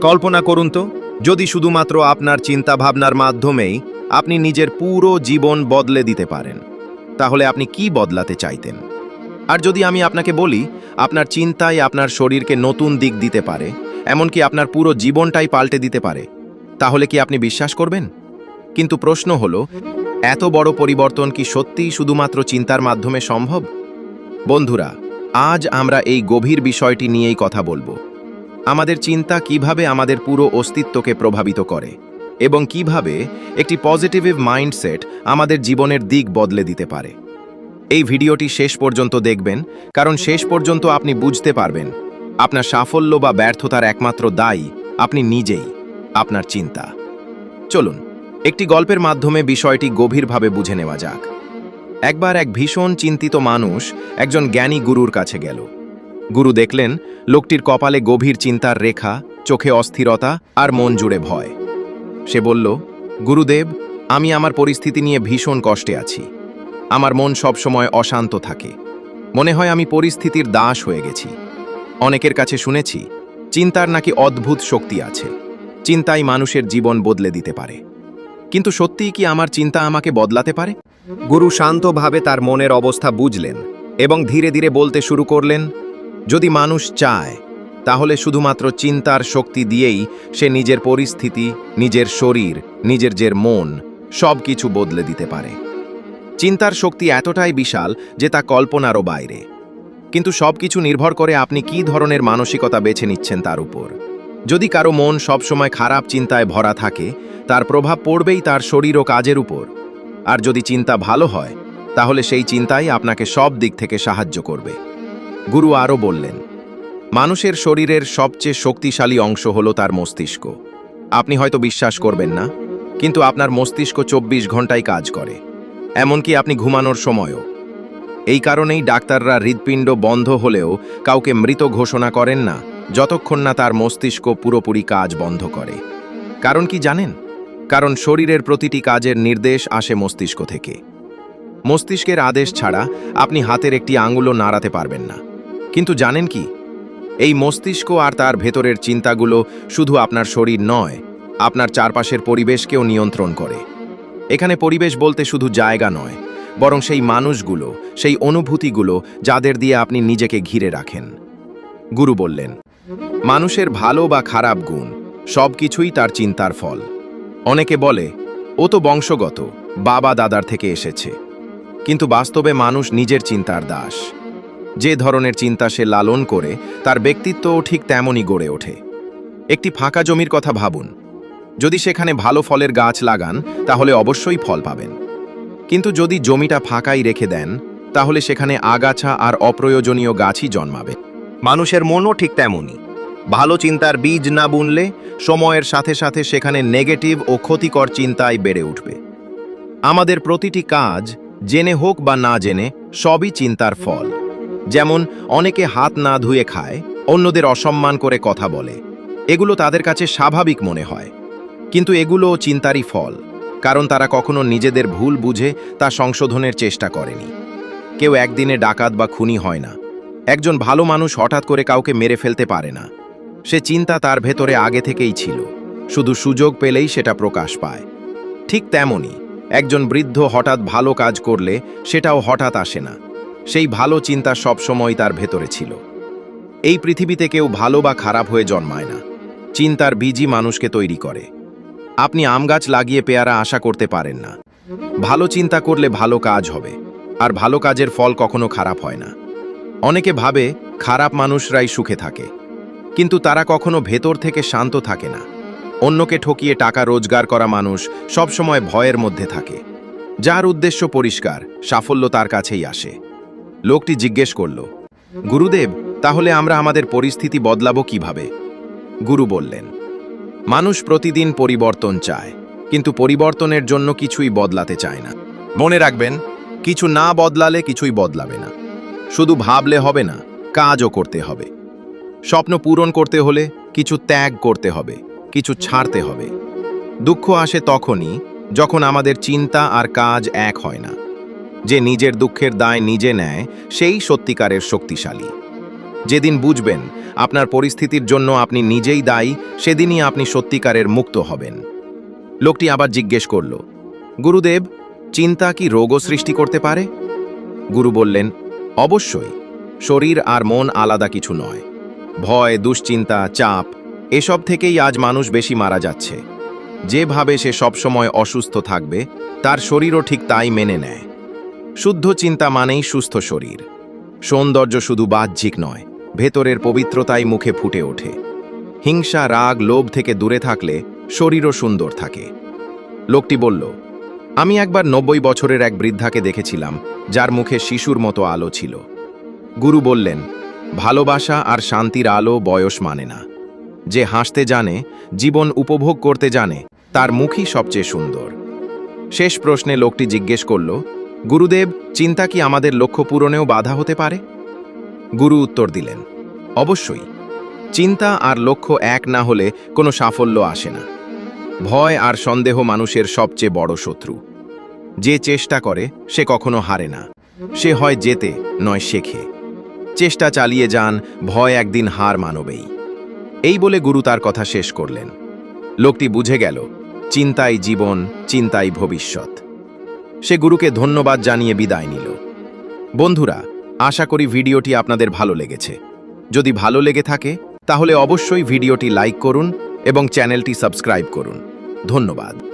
কল্পনা করুন তো, যদি শুধুমাত্র আপনার চিন্তাভাবনার মাধ্যমেই আপনি নিজের পুরো জীবন বদলে দিতে পারেন, তাহলে আপনি কি বদলাতে চাইতেন? আর যদি আমি আপনাকে বলি, আপনার চিন্তাই আপনার শরীরকে নতুন দিক দিতে পারে, এমনকি আপনার পুরো জীবনটাই পাল্টে দিতে পারে, তাহলে কি আপনি বিশ্বাস করবেন? কিন্তু প্রশ্ন হলো, এত বড় পরিবর্তন কি সত্যিই শুধুমাত্র চিন্তার মাধ্যমে সম্ভব? বন্ধুরা, আজ আমরা এই গভীর বিষয়টি নিয়েই কথা বলব। আমাদের চিন্তা কীভাবে আমাদের পুরো অস্তিত্বকে প্রভাবিত করে এবং কীভাবে একটি পজিটিভ মাইন্ডসেট আমাদের জীবনের দিক বদলে দিতে পারে। এই ভিডিওটি শেষ পর্যন্ত দেখবেন, কারণ শেষ পর্যন্ত আপনি বুঝতে পারবেন, আপনার সাফল্য বা ব্যর্থতার একমাত্র দায়ী আপনি নিজেই, আপনার চিন্তা। চলুন, একটি গল্পের মাধ্যমে বিষয়টি গভীরভাবে বুঝে নেওয়া যাক। একবার এক ভীষণ চিন্তিত মানুষ একজন জ্ঞানী গুরুর কাছে গেল। গুরু দেখলেন লোকটির কপালে গভীর চিন্তার রেখা, চোখে অস্থিরতা আর মন জুড়ে ভয়। সে বলল, গুরুদেব, আমি আমার পরিস্থিতি নিয়ে ভীষণ কষ্টে আছি। আমার মন সবসময় অশান্ত থাকে। মনে হয় আমি পরিস্থিতির দাস হয়ে গেছি। অনেকের কাছে শুনেছি, চিন্তার নাকি অদ্ভুত শক্তি আছে। চিন্তাই মানুষের জীবন বদলে দিতে পারে। কিন্তু সত্যিই কি আমার চিন্তা আমাকে বদলাতে পারে? গুরু শান্তভাবে তার মনের অবস্থা বুঝলেন এবং ধীরে ধীরে বলতে শুরু করলেন যদি মানুষ চায়, তাহলে শুধুমাত্র চিন্তার শক্তি দিয়েই সে নিজের পরিস্থিতি, নিজের শরীর, নিজের যে মন সব কিছু বদলে দিতে পারে। চিন্তার শক্তি এতটাই বিশাল যে তা কল্পনারও বাইরে। কিন্তু সবকিছু নির্ভর করে আপনি কী ধরনের মানসিকতা বেছে নিচ্ছেন তার উপর। যদি কারও মন সবসময় খারাপ চিন্তায় ভরা থাকে, তার প্রভাব পড়বেই তার শরীর ও কাজের উপর। আর যদি চিন্তা ভালো হয়, তাহলে সেই চিন্তাই আপনাকে সব দিক থেকে সাহায্য করবে। গুরু আরও বললেন, মানুষের শরীরের সবচেয়ে শক্তিশালী অংশ হল তার মস্তিষ্ক। আপনি হয়তো বিশ্বাস করবেন না, কিন্তু আপনার মস্তিষ্ক চব্বিশ ঘন্টায় কাজ করে, এমনকি আপনি ঘুমানোর সময়ও। এই কারণেই ডাক্তাররা হৃৎপিণ্ড বন্ধ হলেও কাউকে মৃত ঘোষণা করেন না, যতক্ষণ না তার মস্তিষ্ক পুরোপুরি কাজ বন্ধ করে। কারণ কি জানেন? কারণ শরীরের প্রতিটি কাজের নির্দেশ আসে মস্তিষ্ক থেকে। মস্তিষ্কের আদেশ ছাড়া আপনি হাতের একটি আঙুলও নাড়াতে পারবেন না। কিন্তু জানেন কি? এই মস্তিষ্ক আর তার ভেতরের চিন্তাগুলো শুধু আপনার শরীর নয়, আপনার চারপাশের পরিবেশকেও নিয়ন্ত্রণ করে। এখানে পরিবেশ বলতে শুধু জায়গা নয়, বরং সেই মানুষগুলো, সেই অনুভূতিগুলো যাদের দিয়ে আপনি নিজেকে ঘিরে রাখেন। গুরু বললেন, মানুষের ভালো বা খারাপ গুণ সব কিছুই তার চিন্তার ফল। অনেকে বলে, ও তো বংশগত, বাবা দাদার থেকে এসেছে। কিন্তু বাস্তবে মানুষ নিজের চিন্তার দাস। যে ধরনের চিন্তা সে লালন করে, তার ব্যক্তিত্বও ঠিক তেমনই গড়ে ওঠে। একটি ফাঁকা জমির কথা ভাবুন। যদি সেখানে ভালো ফলের গাছ লাগান, তাহলে অবশ্যই ফল পাবেন। কিন্তু যদি জমিটা ফাঁকাই রেখে দেন, তাহলে সেখানে আগাছা আর অপ্রয়োজনীয় গাছই জন্মাবে। মানুষের মনও ঠিক তেমনই। ভালো চিন্তার বীজ না বুনলে, সময়ের সাথে সাথে সেখানে নেগেটিভ ও ক্ষতিকর চিন্তায় বেড়ে উঠবে। আমাদের প্রতিটি কাজ, জেনে হোক বা না জেনে, সবই চিন্তার ফল। যেমন অনেকে হাত না ধুয়ে খায়, অন্যদের অসম্মান করে কথা বলে। এগুলো তাদের কাছে স্বাভাবিক মনে হয়। কিন্তু এগুলো চিন্তারই ফল, কারণ তারা কখনো নিজেদের ভুল বুঝে তা সংশোধনের চেষ্টা করেনি। কেউ একদিনে ডাকাত বা খুনি হয় না। একজন ভালো মানুষ হঠাৎ করে কাউকে মেরে ফেলতে পারে না। সে চিন্তা তার ভেতরে আগে থেকেই ছিল। শুধু সুযোগ পেলেই সেটা প্রকাশ পায়। ঠিক তেমনই, একজন বৃদ্ধ হঠাৎ ভালো কাজ করলে সেটাও হঠাৎ আসে না। সেই ভালো চিন্তা সবসময় তার ভেতরে ছিল। এই পৃথিবীতে কেউ ভালো বা খারাপ হয়ে জন্মায় না। চিন্তার বীজই মানুষকে তৈরি করে। আপনি আম গাছ লাগিয়ে পেয়ারা আশা করতে পারেন না। ভালো চিন্তা করলে ভালো কাজ হবে, আর ভালো কাজের ফল কখনো খারাপ হয় না। অনেকে ভাবে, খারাপ মানুষরাই সুখে থাকে। কিন্তু তারা কখনো ভেতর থেকে শান্ত থাকে না। অন্যকে ঠকিয়ে টাকা রোজগার করা মানুষ সবসময় ভয়ের মধ্যে থাকে। যার উদ্দেশ্য পরিষ্কার, সাফল্য তার কাছেই আসে। লোকটি জিজ্ঞেস করল, গুরুদেব, তাহলে আমরা আমাদের পরিস্থিতি বদলাবো কীভাবে? গুরু বললেন, মানুষ প্রতিদিন পরিবর্তন চায়, কিন্তু পরিবর্তনের জন্য কিছুই বদলাতে চায় না। মনে রাখবেন, কিছু না বদলালে কিছুই বদলাবে না। শুধু ভাবলে হবে না, কাজও করতে হবে। স্বপ্ন পূরণ করতে হলে কিছু ত্যাগ করতে হবে, কিছু ছাড়তে হবে। দুঃখ আসে তখনই, যখন আমাদের চিন্তা আর কাজ এক হয় না। যে নিজের দুঃখের দায় নিজে নেয়, সেই সত্যিকারের শক্তিশালী। যেদিন বুঝবেন, আপনার পরিস্থিতির জন্য আপনি নিজেই দায়ী, সেদিনই আপনি সত্যিকারের মুক্ত হবেন। লোকটি আবার জিজ্ঞেস করল, গুরুদেব, চিন্তা কি রোগও সৃষ্টি করতে পারে? গুরু বললেন, অবশ্যই, শরীর আর মন আলাদা কিছু নয়। ভয়, দুশ্চিন্তা, চাপ, এসব থেকেই আজ মানুষ বেশি মারা যাচ্ছে। যেভাবে সে সবসময় অসুস্থ থাকবে, তার শরীরও ঠিক তাই মেনে নেয়। শুদ্ধ চিন্তা মানেই সুস্থ শরীর। সৌন্দর্য শুধু বাহ্যিক নয়, ভেতরের পবিত্রতাই মুখে ফুটে ওঠে। হিংসা, রাগ, লোভ থেকে দূরে থাকলে শরীরও সুন্দর থাকে। লোকটি বলল, আমি একবার নব্বই বছরের এক বৃদ্ধাকে দেখেছিলাম, যার মুখে শিশুর মতো আলো ছিল। গুরু বললেন, ভালোবাসা আর শান্তির আলো বয়স মানে না। যে হাসতে জানে, জীবন উপভোগ করতে জানে, তার মুখই সবচেয়ে সুন্দর। শেষ প্রশ্নে লোকটি জিজ্ঞেস করল গুরুদেব, চিন্তা কি আমাদের লক্ষ্য পূরণেও বাধা হতে পারে? গুরু উত্তর দিলেন, অবশ্যই। চিন্তা আর লক্ষ্য এক না হলে কোনো সাফল্য আসে না। ভয় আর সন্দেহ মানুষের সবচেয়ে বড় শত্রু। যে চেষ্টা করে, সে কখনো হারে না। সে হয় যেতে নয় শেখে। চেষ্টা চালিয়ে যান, ভয় একদিন হার মানবেই। এই বলে গুরু তার কথা শেষ করলেন। লোকটি বুঝে গেল, চিন্তাই জীবন, চিন্তাই ভবিষ্যৎ। সে গুরুকে ধন্যবাদ জানিয়ে বিদায় নিল। বন্ধুরা, আশা করি ভিডিওটি আপনাদের ভালো লেগেছে। যদি ভালো লেগে থাকে, তাহলে অবশ্যই ভিডিওটি লাইক করুন এবং চ্যানেলটি সাবস্ক্রাইব করুন। ধন্যবাদ।